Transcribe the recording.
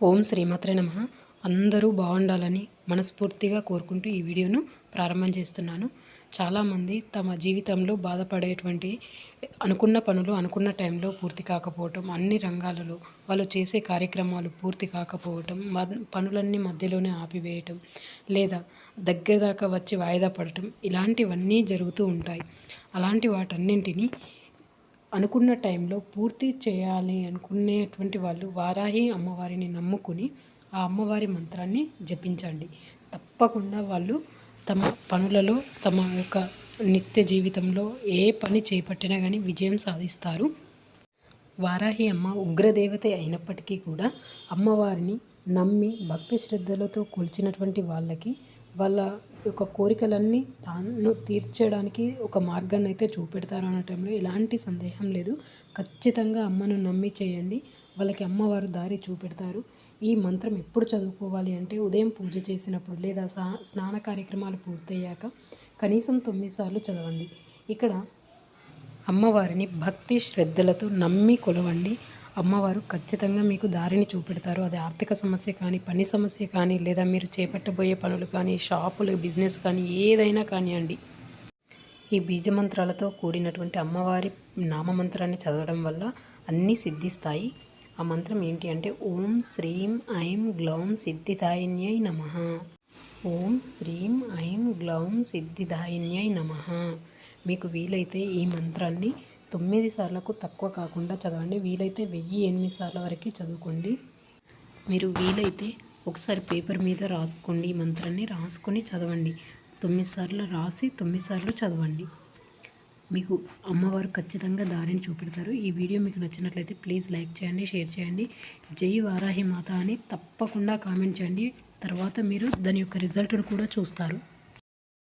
ఓం శ్రీమాత్రే నమ. అందరూ బాగుండాలని మనస్ఫూర్తిగా కోరుకుంటూ ఈ వీడియోను ప్రారంభం చేస్తున్నాను. చాలామంది తమ జీవితంలో బాధపడేటువంటి అనుకున్న పనులు అనుకున్న టైంలో పూర్తి కాకపోవటం అన్ని రంగాలలో వాళ్ళు చేసే కార్యక్రమాలు పూర్తి కాకపోవటం పనులన్నీ మధ్యలోనే ఆపివేయటం లేదా దగ్గర దాకా వచ్చి వాయిదా పడటం ఇలాంటివన్నీ జరుగుతూ ఉంటాయి. అలాంటి వాటన్నింటినీ అనుకున్న టైంలో పూర్తి చేయాలి అనుకునేటువంటి వాళ్ళు వారాహి అమ్మవారిని నమ్ముకుని ఆ అమ్మవారి మంత్రాన్ని జపించండి. తప్పకుండా వాళ్ళు తమ పనులలో తమ యొక్క నిత్య జీవితంలో ఏ పని చేపట్టినా కానీ విజయం సాధిస్తారు. వారాహి అమ్మ ఉగ్రదేవత అయినప్పటికీ కూడా అమ్మవారిని నమ్మి భక్తి శ్రద్ధలతో కొలిచినటువంటి వాళ్ళకి వాళ్ళ యొక్క కోరికలన్నీ తాను తీర్చడానికి ఒక మార్గాన్ని అయితే చూపెడతారు అన్న టైంలో ఎలాంటి సందేహం లేదు. ఖచ్చితంగా అమ్మను నమ్మి చేయండి. వాళ్ళకి అమ్మవారు దారి చూపెడతారు. ఈ మంత్రం ఎప్పుడు చదువుకోవాలి అంటే ఉదయం పూజ చేసినప్పుడు లేదా స్నాన కార్యక్రమాలు పూర్తయ్యాక కనీసం తొమ్మిది సార్లు చదవండి. ఇక్కడ అమ్మవారిని భక్తి శ్రద్ధలతో నమ్మి కొలవండి. అమ్మవారు ఖచ్చితంగా మీకు దారిని చూపెడతారు. అది ఆర్థిక సమస్య కానీ పని సమస్య కానీ లేదా మీరు చేపట్టబోయే పనులు కానీ షాపులు బిజినెస్ కానీ ఏదైనా కానివ్వండి. ఈ బీజమంత్రాలతో కూడినటువంటి అమ్మవారి నామమంత్రాన్ని చదవడం వల్ల అన్నీ సిద్ధిస్తాయి. ఆ మంత్రం ఏంటి అంటే ఓం శ్రీం ఐం గ్లౌం సిద్ధిదాయిన్యై నమ. ఓం శ్రీం ఐం గ్లౌం సిద్ధిదాయిన్యై నమ. మీకు వీలైతే ఈ మంత్రాన్ని తొమ్మిది సార్లకు తక్కువ కాకుండా చదవండి. వీలైతే వెయ్యి ఎనిమిది సార్ల వరకు చదువుకోండి. మీరు వీలైతే ఒకసారి పేపర్ మీద రాసుకోండి. ఈ మంత్రాన్ని రాసుకొని చదవండి. తొమ్మిది సార్లు రాసి తొమ్మిది సార్లు చదవండి. మీకు అమ్మవారు ఖచ్చితంగా దారిని చూపెడతారు. ఈ వీడియో మీకు నచ్చినట్లయితే ప్లీజ్ లైక్ చేయండి షేర్ చేయండి. జై వారాహి మాత అని తప్పకుండా కామెంట్ చేయండి. తర్వాత మీరు దాని యొక్క రిజల్ట్ను కూడా చూస్తారు.